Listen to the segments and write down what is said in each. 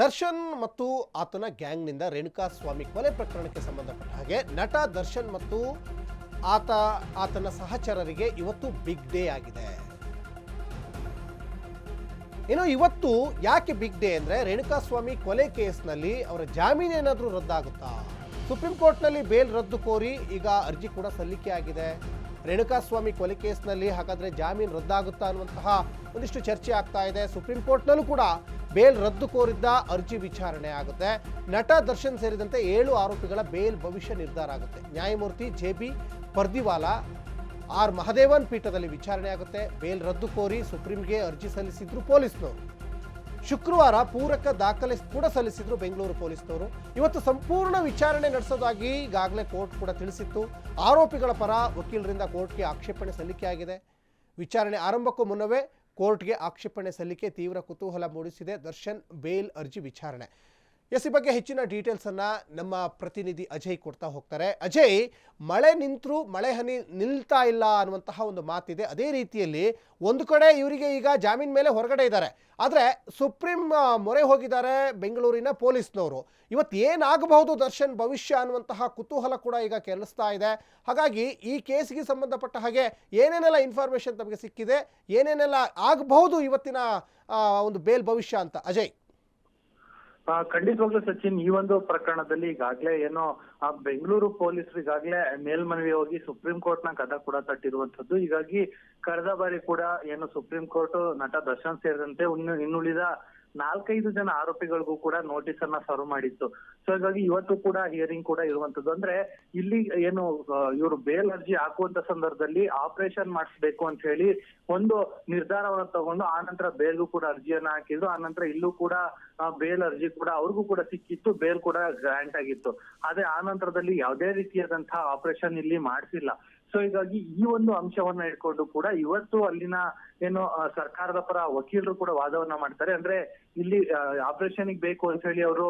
ದರ್ಶನ್ ಮತ್ತು ಆತನ ಗ್ಯಾಂಗ್ನಿಂದ ರೇಣುಕಾ ಸ್ವಾಮಿ ಕೊಲೆ ಪ್ರಕರಣಕ್ಕೆ ಸಂಬಂಧಪಟ್ಟ ಹಾಗೆ ನಟ ದರ್ಶನ್ ಮತ್ತು ಆತ, ಆತನ ಸಹಚರರಿಗೆ ಇವತ್ತು ಬಿಗ್ ಡೇ ಆಗಿದೆ. ಇನ್ನು ಇವತ್ತು ಯಾಕೆ ಬಿಗ್ ಡೇ ಅಂದರೆ ರೇಣುಕಾ ಸ್ವಾಮಿ ಕೊಲೆ ಕೇಸ್ನಲ್ಲಿ ಅವರ ಜಾಮೀನು ಏನಾದರೂ ರದ್ದಾಗುತ್ತಾ? ಸುಪ್ರೀಂ ಕೋರ್ಟ್ನಲ್ಲಿ ಬೇಲ್ ರದ್ದು ಕೋರಿ ಈಗ ಅರ್ಜಿ ಕೂಡ ಸಲ್ಲಿಕೆ ಆಗಿದೆ. ರೇಣುಕಾ ಸ್ವಾಮಿ ಕೊಲೆ ಕೇಸ್ನಲ್ಲಿ ಹಾಗಾದ್ರೆ ಜಾಮೀನು ರದ್ದಾಗುತ್ತಾ ಅನ್ನುವಂತಹ ಒಂದಿಷ್ಟು ಚರ್ಚೆ ಆಗ್ತಾ ಇದೆ. ಸುಪ್ರೀಂ ಕೋರ್ಟ್ನಲ್ಲೂ ಕೂಡ ಬೇಲ್ ರದ್ದು ಕೋರಿದ್ದ ಅರ್ಜಿ ವಿಚಾರಣೆ ಆಗುತ್ತೆ. ನಟ ದರ್ಶನ್ ಸೇರಿದಂತೆ ಏಳು ಆರೋಪಿಗಳ ಬೇಲ್ ಭವಿಷ್ಯ ನಿರ್ಧಾರ ಆಗುತ್ತೆ. ನ್ಯಾಯಮೂರ್ತಿ J B Pardiwala R. Mahadevan ಪೀಠದಲ್ಲಿ ವಿಚಾರಣೆ ಆಗುತ್ತೆ. ಬೇಲ್ ರದ್ದು ಕೋರಿ ಸುಪ್ರೀಂಗೆ ಅರ್ಜಿ ಸಲ್ಲಿಸಿದ್ರು ಪೊಲೀಸ್ನವರು ಶುಕ್ರವಾರ ಪೂರಕ ದಾಖಲೆ ಕೂಡ ಸಲ್ಲಿಸಿದ್ರು ಬೆಂಗಳೂರು ಪೊಲೀಸ್ನವರು ಇವತ್ತು ಸಂಪೂರ್ಣ ವಿಚಾರಣೆ ನಡೆಸೋದಾಗಿ ಈಗಾಗಲೇ ಕೋರ್ಟ್ ಕೂಡ ತಿಳಿಸಿತ್ತು. ಆರೋಪಿಗಳ ಪರ ವಕೀಲರಿಂದ ಕೋರ್ಟ್ಗೆ ಆಕ್ಷೇಪಣೆ ಸಲ್ಲಿಕೆಯಾಗಿದೆ. ವಿಚಾರಣೆ ಆರಂಭಕ್ಕೂ ಮುನ್ನವೇ ಕೋರ್ಟ್ಗೆ ಆಕ್ಷೇಪಣೆ ಸಲ್ಲಿಕೆ ತೀವ್ರ ಕುತೂಹಲ ಮೂಡಿಸಿದೆ. ದರ್ಶನ್ ಬೇಲ್ ಅರ್ಜಿ ವಿಚಾರಣೆ ಎಸ್, ಈ ಬಗ್ಗೆ ಹೆಚ್ಚಿನ ಡೀಟೇಲ್ಸನ್ನು ನಮ್ಮ ಪ್ರತಿನಿಧಿ ಅಜಯ್ ಕೊಡ್ತಾ ಹೋಗ್ತಾರೆ. ಅಜಯ್, ಮಳೆ ನಿಂತರೂ ಮಳೆ ಹನಿ ನಿಲ್ತಾ ಇಲ್ಲ ಅನ್ನುವಂತಹ ಒಂದು ಮಾತಿದೆ. ಅದೇ ರೀತಿಯಲ್ಲಿ ಒಂದು ಕಡೆ ಇವರಿಗೆ ಈಗ ಜಾಮೀನ್ ಮೇಲೆ ಹೊರಗಡೆ ಇದ್ದಾರೆ. ಆದರೆ ಸುಪ್ರೀಂ ಮೊರೆ ಹೋಗಿದ್ದಾರೆ ಬೆಂಗಳೂರಿನ ಪೊಲೀಸ್ನವರು. ಇವತ್ತು ಏನಾಗಬಹುದು ದರ್ಶನ್ ಭವಿಷ್ಯ ಅನ್ನುವಂತಹ ಕುತೂಹಲ ಕೂಡ ಈಗ ಕೆರಳಿಸ್ತಾ ಇದೆ. ಹಾಗಾಗಿ ಈ ಕೇಸ್ಗೆ ಸಂಬಂಧಪಟ್ಟ ಹಾಗೆ ಏನೇನೆಲ್ಲ ಇನ್ಫಾರ್ಮೇಷನ್ ತಮಗೆ ಸಿಕ್ಕಿದೆ, ಏನೇನೆಲ್ಲ ಆಗಬಹುದು ಇವತ್ತಿನ ಒಂದು ಬೇಲ್ ಭವಿಷ್ಯ ಅಂತ. ಅಜಯ್. ಖಂಡಿತವಾಗ್ಲೂ ಸಚಿನ್, ಈ ಒಂದು ಪ್ರಕರಣದಲ್ಲಿ ಈಗಾಗಲೇ ಏನೋ, ಆ, ಬೆಂಗಳೂರು ಪೊಲೀಸರು ಈಗಾಗ್ಲೇ ಮೇಲ್ಮನವಿ ಹೋಗಿ ಸುಪ್ರೀಂ ಕೋರ್ಟ್ನ ಕದ ಕೂಡ ತಟ್ಟಿರುವಂತದ್ದು ಹೀಗಾಗಿ ಕಳೆದ ಬಾರಿ ಕೂಡ ಏನು ಸುಪ್ರೀಂ ಕೋರ್ಟ್ ನಟ ದರ್ಶನ್ ಸೇರಿದಂತೆ ಇನ್ನು ಇನ್ನುಳಿದ ನಾಲ್ಕೈದು ಜನ ಆರೋಪಿಗಳಿಗೂ ಕೂಡ ನೋಟಿಸ್ ಅನ್ನ ಸರ್ವ್ ಮಾಡಿತ್ತು. ಸೊ ಹಾಗಾಗಿ ಇವತ್ತು ಕೂಡ ಹಿಯರಿಂಗ್ ಕೂಡ ಇರುವಂತದ್ದು. ಅಂದ್ರೆ ಇಲ್ಲಿ ಏನು ಇವರು ಬೇಲ್ ಅರ್ಜಿ ಹಾಕುವಂತ ಸಂದರ್ಭದಲ್ಲಿ ಆಪರೇಷನ್ ಮಾಡಿಸ್ಬೇಕು ಅಂತ ಹೇಳಿ ಒಂದು ನಿರ್ಧಾರವನ್ನು ತಗೊಂಡು ಆ ನಂತರ ಬೇಲ್ಗೂ ಕೂಡ ಅರ್ಜಿಯನ್ನ ಹಾಕಿದ್ರು. ಆ ನಂತರ ಇಲ್ಲೂ ಕೂಡ ಬೇಲ್ ಅರ್ಜಿ ಕೂಡ ಅವ್ರಿಗೂ ಕೂಡ ಸಿಕ್ಕಿತ್ತು. ಬೇಲ್ ಕೂಡ ಗ್ರಾಂಟ್ ಆಗಿತ್ತು. ಆದ್ರೆ ಆ ನಂತರದಲ್ಲಿ ಯಾವುದೇ ರೀತಿಯಾದಂತಹ ಆಪರೇಷನ್ ಇಲ್ಲಿ ಮಾಡಿಸಿಲ್ಲ. ಸೊ ಹೀಗಾಗಿ ಈ ಒಂದು ಅಂಶವನ್ನ ಇಟ್ಕೊಂಡು ಕೂಡ ಇವತ್ತು ಅಲ್ಲಿನ ಏನು ಸರ್ಕಾರದ ಪರ ವಕೀಲರು ಕೂಡ ವಾದವನ್ನ ಮಾಡ್ತಾರೆ. ಅಂದ್ರೆ ಇಲ್ಲಿ ಆಪರೇಷನ್ಗೆ ಬೇಕು ಅಂತ ಹೇಳಿ ಅವರು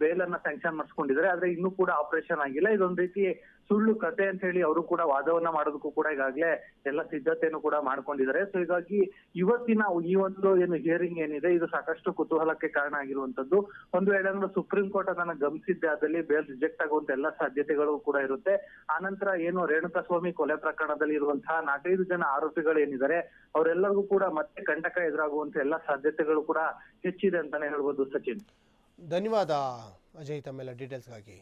ಬೇಲ್ ಅನ್ನ ಸ್ಯಾಂಕ್ಷನ್ ಮಾಡಿಸ್ಕೊಂಡಿದ್ದಾರೆ. ಆದ್ರೆ ಇನ್ನೂ ಕೂಡ ಆಪರೇಷನ್ ಆಗಿಲ್ಲ. ಇದೊಂದ್ ರೀತಿ ಸುಳ್ಳು ಕತೆ ಅಂತ ಹೇಳಿ ಅವರು ಕೂಡ ವಾದವನ್ನ ಮಾಡೋದಕ್ಕೂ ಕೂಡ ಈಗಾಗಲೇ ಎಲ್ಲ ಸಿದ್ಧತೆಯನ್ನು ಕೂಡ ಮಾಡ್ಕೊಂಡಿದ್ದಾರೆ. ಸೊ ಹೀಗಾಗಿ ಇವತ್ತಿನ ಈ ಒಂದು ಏನು ಹಿಯರಿಂಗ್ ಏನಿದೆ, ಇದು ಸಾಕಷ್ಟು ಕುತೂಹಲಕ್ಕೆ ಕಾರಣ ಆಗಿರುವಂತದ್ದು ಒಂದು ವೇಳೆ ಅಂದ್ರೆ ಸುಪ್ರೀಂ ಕೋರ್ಟ್ ಅದನ್ನ ಗಮನಿಸಿದ್ದೆ ಅದಲ್ಲಿ ಬೇಲ್ ರಿಜೆಕ್ಟ್ ಆಗುವಂತ ಎಲ್ಲ ಸಾಧ್ಯತೆಗಳು ಕೂಡ ಇರುತ್ತೆ. ಆನಂತರ ಏನು ರೇಣುಕಾ ಸ್ವಾಮಿ ಕೊಲೆ ಪ್ರಕರಣದಲ್ಲಿ ಇರುವಂತಹ ನಾಲ್ಕೈದು ಜನ ಆರೋಪಿಗಳು ಏನಿದ್ದಾರೆ ಅವರೆಲ್ಲರಿಗೂ ಕೂಡ ಮತ್ತೆ ಕಂಟಕ ಎದುರಾಗುವಂತ ಎಲ್ಲ ಸಾಧ್ಯತೆಗಳು ಕೂಡ ಹೆಚ್ಚಿದೆ ಅಂತಾನೆ ಹೇಳ್ಬೋದು ಸಚಿನ್. ಧನ್ಯವಾದ ಅಜಯ್ ತಮ್ಮೆಲ್ಲ ಡೀಟೇಲ್ಸ್ಗಾಗಿ